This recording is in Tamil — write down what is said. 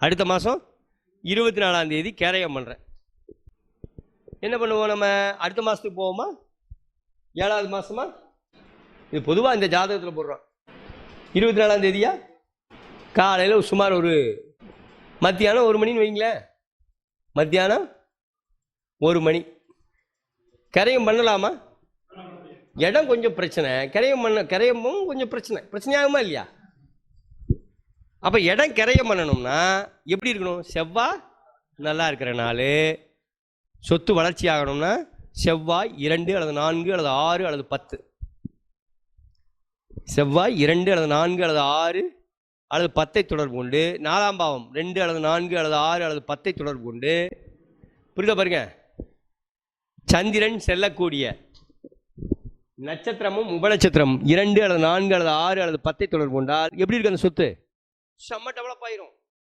அடுத்த மாதம் இருபத்தி நாலாம் தேதி கேரயம் பண்ணுறேன் என்ன பண்ணுவோம் நம்ம? அடுத்த மாதத்துக்கு போவோமா? ஏழாவது மாதமா இது பொதுவாக இந்த ஜாதகத்தில் போடுறோம். இருபத்தி நாலாம் தேதியா? காலையில் சுமார் ஒரு மத்தியானம் ஒரு மணின்னு வைங்களேன். மத்தியானம் ஒரு மணி. கரையும் பண்ணலாமா? இடம் கொஞ்சம் பிரச்சனை. கரையும் பண்ண கரையமும் கொஞ்சம் பிரச்சனை. பிரச்சனையாகுமா இல்லையா? அப்போ இடம் கிரையம் பண்ணணும்னா எப்படி இருக்கணும்? செவ்வாய் நல்லா இருக்கிற நாள். சொத்து வளர்ச்சி ஆகணும்னா செவ்வாய் இரண்டு அல்லது நான்கு அல்லது ஆறு அல்லது பத்து. செவ்வாய் இரண்டு அல்லது நான்கு அல்லது ஆறு அல்லது பத்தை தொடர்பு கொண்டு நாலாம் பாவம் ரெண்டு அல்லது நான்கு அல்லது ஆறு அல்லது பத்தை தொடர்பு கொண்டு புரியுதா பாருங்க? சந்திரன் செல்லக்கூடிய நட்சத்திரமும் உபநட்சத்திரம் இரண்டு அல்லது நான்கு அல்லது ஆறு அல்லது பத்தை தொடர்பு கொண்டால் எப்படி இருக்கு அந்த சொத்து? செம்ம டெவலப் ஆயிரும்.